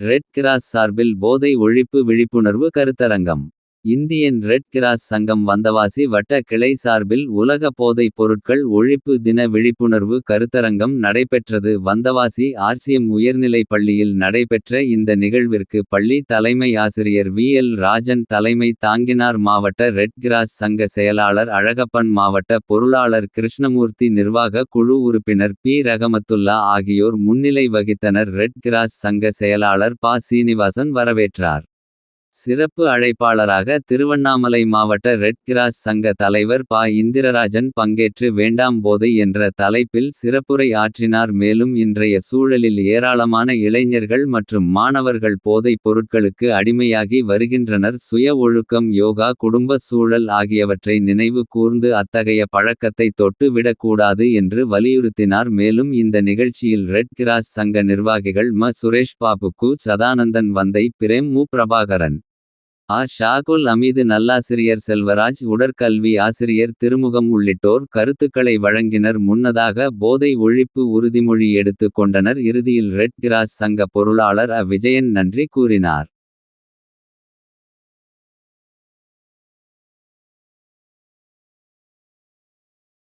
Red cross சார்பில் போதை ஒழிப்பு விழிப்புணர்வு கருத்தரங்கம். இந்தியன் ரெட் கிராஸ் சங்கம் வந்தவாசி வட்ட கிளை சார்பில் உலக போதைப் பொருட்கள் ஒழிப்பு தின விழிப்புணர்வு கருத்தரங்கம் நடைபெற்றது. வந்தவாசி ஆர்சிஎம் உயர்நிலைப் பள்ளியில் நடைபெற்ற இந்த நிகழ்விற்கு பள்ளி தலைமை ஆசிரியர் வி. எல். ராஜன் தலைமை தாங்கினார். மாவட்ட ரெட் கிராஸ் சங்க செயலாளர் அழகப்பன் மாவட்ட பொருளாளர் கிருஷ்ணமூர்த்தி நிர்வாக குழு உறுப்பினர் பி. ரகமத்துல்லா ஆகியோர் முன்னிலை வகித்தனர். ரெட் கிராஸ் சங்க செயலாளர் பா சீனிவாசன் வரவேற்றார். சிறப்பு அழைப்பாளராக திருவண்ணாமலை மாவட்ட ரெட் கிராஸ் சங்க தலைவர் பா இந்திரராஜன் பங்கேற்று வேண்டாம் போதை என்ற தலைப்பில் சிறப்புரை ஆற்றினார். மேலும் இன்றைய சூழலில் ஏராளமான இளைஞர்கள் மற்றும் மாணவர்கள் போதைப் பொருட்களுக்கு அடிமையாகி வருகின்றனர். சுய ஒழுக்கம் யோகா குடும்ப சூழல் ஆகியவற்றை நினைவு கூர்ந்து அத்தகைய பழக்கத்தை தொட்டு விடக்கூடாது என்று வலியுறுத்தினார். மேலும் இந்த நிகழ்ச்சியில் ரெட் கிராஸ் சங்க நிர்வாகிகள் ம. சுரேஷ் பாபு கு. சதானந்தன் வந்தை பிரேம் மு. பிரபாகரன். ஆ. ஷாகுல் அமீது நல்லாசிரியர் செல்வராஜ் உடற்கல்வி ஆசிரியர் திருமுகம் உள்ளிட்டோர் கருத்துக்களை வழங்கினர். முன்னதாக போதை ஒழிப்பு உறுதிமொழி எடுத்து கொண்டனர். இறுதியில் ரெட் கிராஸ் சங்க பொருளாளர் அ. விஜயன் நன்றி கூறினார்.